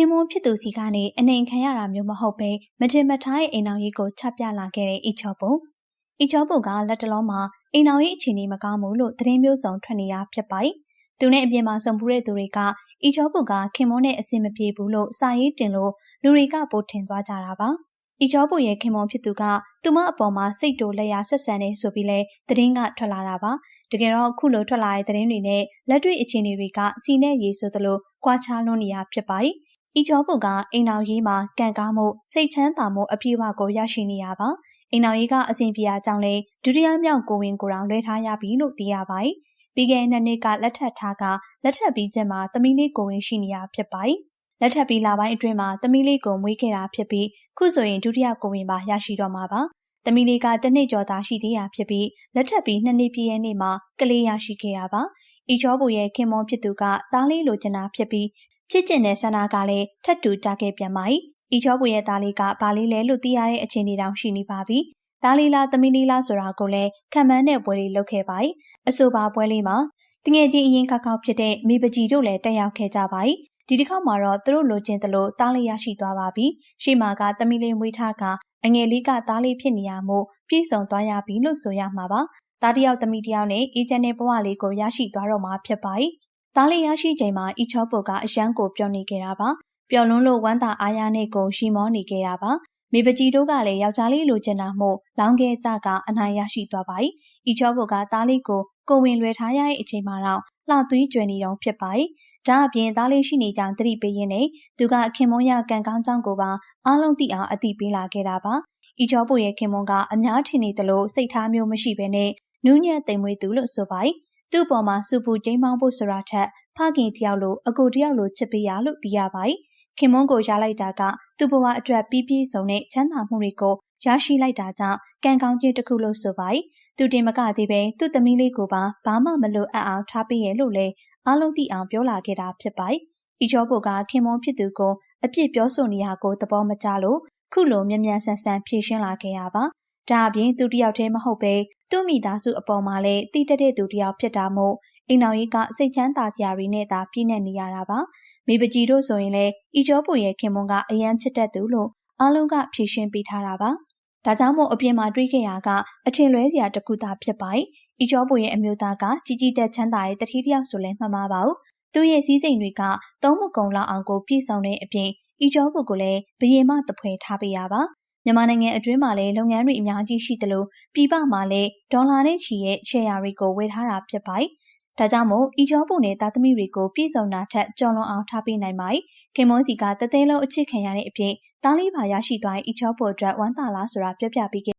ခင်မွန်းဖြစ်သူစီကနေအနှိမ်ခံရတာမျိုးမဟုတ်ဘဲမတင်မထားတဲ့အိမ်အောင်ကြီးကိုချပြလာခဲ့တဲ့အိချောပုံ။အိချောပုံကလက်တလုံးမှာအိမ်အောင်ကြီးအခြေအနေမကောင်းဘူးလို့သတင်းမျိုးစုံထွက်နေရဖြစ်ပါတယ်။သူနဲ့အပြင်မှာစုံပူတဲ့သူတွေကအိချောပုံကခင်မွန်းနဲ့အဆင်မပြေဘူးလို့စာရေးတင်လို့လူတွေကပိုထင်သွားကြတာပါ။ဤကျော်ပူရဲ့ခင်မွန်ဖြစ်သူကသူမအပေါ်မှာစိတ်တိုလက်ရဆက်ဆံနေဆိုပြီးလဲသတင်းကထွက်လာတာပါတကယ်တော့အခုလိုထွက်လာတဲ့သတင်းတွေနဲ့လက်တွေ့အခြေအနေတွေကစီနဲ့ရေးဆိုသလိုကွာခြားလွန်းနေရဖြစ်ပါတယ် ဤကျော်ပုကအိမ်အောင်ရေးမှာကံကောင်းမှုစိတ်ချမ်းသာမှုအပြည့်အဝကိုရရှိနေရပါအိမ်အောင်ရေးကအစဉ်ပြေအကြောင်းလဲဒုတိယမြောက်ကိုဝင်ကိုတောင်လွှဲထားရပြီလို့သိရပါတယ်ပြီးခဲ့တဲ့နှစ်နှစ်ကလက်ထပ်ထားကလက်ထပ်ပြီးချက်မှာသမီးလေးကိုဝင်ရှိနေရဖြစ်ပါတယ်လက်ထပ်ပြီးလာပိုင်းအတွင်းမှာသမီးလေးကိုမွေးခဲ့တာဖြစ်ပြီးခုဆိုရင်ဒုတိယကိုဝင်ပါရရှိတော့မှာပါသမီးလေးကတနှစ်ကျော်သားရှိသေးတာဖြစ်ပြီးလက်ထပ်ပြီးနှစ်နှစ်ပြည့်ရဲ့နေ့မှာကလေးရရှိခဲ့တာပါ။ဤချောဘူရဲ့ခင်မွန်ဖြစ်သူကသားလေးလိုချင်တာဖြစ်ပြီး ဖြစ်ကျင်တဲ့ဆန္ဒကလည်းထပ်တူကြခဲ့ပြန်ပါ၏။ဤချောဘူရဲ့သားလေးကဘာလေးလဲလို့သိရတဲ့အခြေအနေတောင်ရှိနေပါပြီ။သားလေးလားသမီးလေးလားဆိုတာကိုလည်းခံမှန်းတဲ့ပွဲလေးလုပ်ခဲ့ပါ၏။အဆိုပါပွဲလေးမှာတငယ်ချင်းအရင်ခောက်ခောက်ဖြစ်တဲ့မိပကြီးတို့လည်းတက်ရောက်ခဲ့ကြပါ၏။ဒီတစ်ခေါက်မှာတော့သူတို့လိုချင်သလိုတားလေးရရှိသွားပါပြီ။ရှေ့မှာကသမီးလေးမွေးထားကအငယ်လေးကသားလေးဖြစ်နေရမို့ပြည့်စုံသွားရပြီလို့ဆိုရမှာပါ။သားတယောက်သမီးတယောက်နဲ့အေဂျင့်နဲ့ဘဝလေးကိုရရှိသွားတော့မှာဖြစ်ပါ၏။ သားလေးရရှိချိန်မှာအီချောပုတ်ကအရန်ကိုပြောနေခဲ့တာပါ။ပျော်လွန်းလို့ဝမ်းသာအားရနဲ့ကိုရှိမောနေခဲ့တာပါ။မိပကြီးတို့ကလည်းယောက်ျားလေးလိုချင်တာမို့လောင်းခဲကြကအနိုင်ရရှိသွားပါ၏။အီချောပုတ်ကသားလေးကိုကိုဝင်လွယ်ထားရတဲ့အချိန်မှာတော့လှသွေးကြွယ်နေတော့ဖြစ်ပါ၏။ဒါအပြင်သားလေးရှိနေကြောင်သတိပေးရင်းနဲ့သူကခင်မွန်းရကန်ကောင်းကြောင်းကိုပါအားလုံးသိအောင်အသိပေးလာခဲ့တာပါ။ဤကျော်ဖို့ရဲ့ခင်မွန်းကအများထင်နေသလိုစိတ်ထားမျိုးမရှိဘဲနဲ့နူးညံ့သိမ်မွေးသူလို့ဆိုပါ၏။ သူ့ပေါ်မှာစူပူကျင်းမောင်းဖို့ဆိုတာထက်ဖခင်တယောက်လိုအကိုတယောက်လိုချစ်ပေးရလို့သိရပါ၏။ခင်မွန်းကိုရလိုက်တာကသူ့ဘဝအတွက်ပြီးပြည့်စုံတဲ့ချမ်းသာမှုတွေကိုရရှိလိုက်တာကြောင့်ကံကောင်းခြင်းတစ်ခုလို့ဆိုပါ၏သူတင်မကသေးပဲသူ့သမီးလေးကိုပါဘာမှမလိုအပ်အောင်ထားပေးရလို့လေအားလုံးသိအောင်ပြောလာခဲ့တာဖြစ်ပါ၏ဤချောဘုကခင်မွန်ဖြစ်သူကိုအပြစ်ပြောဆိုနေရကိုသဘောမကျလို့ခုလိုမြ мян ဆန်ဆန်ဖြေရှင်းလာခဲ့ရပါ ဒါအပြင်သူတယောက်တည်းမဟုတ်ပဲသူ့မိသားစုအပေါ်မှာလည်းတိတက်တဲ့သူတယောက်ဖြစ်တာမို့အိမ်တော်ကြီးကစိတ်ချမ်းသာစရာတွေနဲ့သာပြည့်နေနေရတာပါမိပကြီးတို့ဆိုရင်လည်းဤကျော်ပူရဲ့ခင်မွန်ကအရန်ချစ်တတ်သူလို့အားလုံးကဖြေရှင်းပေးထားတာပါဒါကြောင့်မို့အပြင်မှာတွေးခဲ့ရကအထင်လွဲစရာတစ်ခုသာဖြစ်ပါ၏။ဤကျော်ပွေရဲ့အမျိုးသားကကြီးကြီးတက်ချမ်းသာတဲ့တတိတယောက်ဆိုလဲမှတ်မှားပါဘူး။သူ့ရဲ့စည်းစိမ်တွေကသုံးမကုံလောက်အောင်ကိုပြည့်စုံတဲ့အပြင်ဤကျော်ပွေကိုလည်းဘယေမတပွဲထားပေးရပါ။ မြန်မာနိုင်ငံအတွင်းမှာလည်းလုပ်ငန်းတွေအများကြီးရှိသလိုပြည်ပမှာလည်းဒေါ်လာနဲ့ချီရဲ့ရှယ်ယာတွေကိုဝယ်ထားတာဖြစ်ပါ။ဒါကြောင့်မို့ဤကျော်ပုံနဲ့သားသမီးတွေကိုပြည်စုံတာထက်ကြော်လွန်အောင်ထားပေးနိုင်ပါ යි ခင်မွန်းစီကတသေးလုံးအချစ်ခံရတဲ့အဖြစ်သားလေးပါရရှိသွားရင်ဤကျော်ပုံအတွက်ဝမ်းသာလားဆိုတာပြောပြပေးခဲ့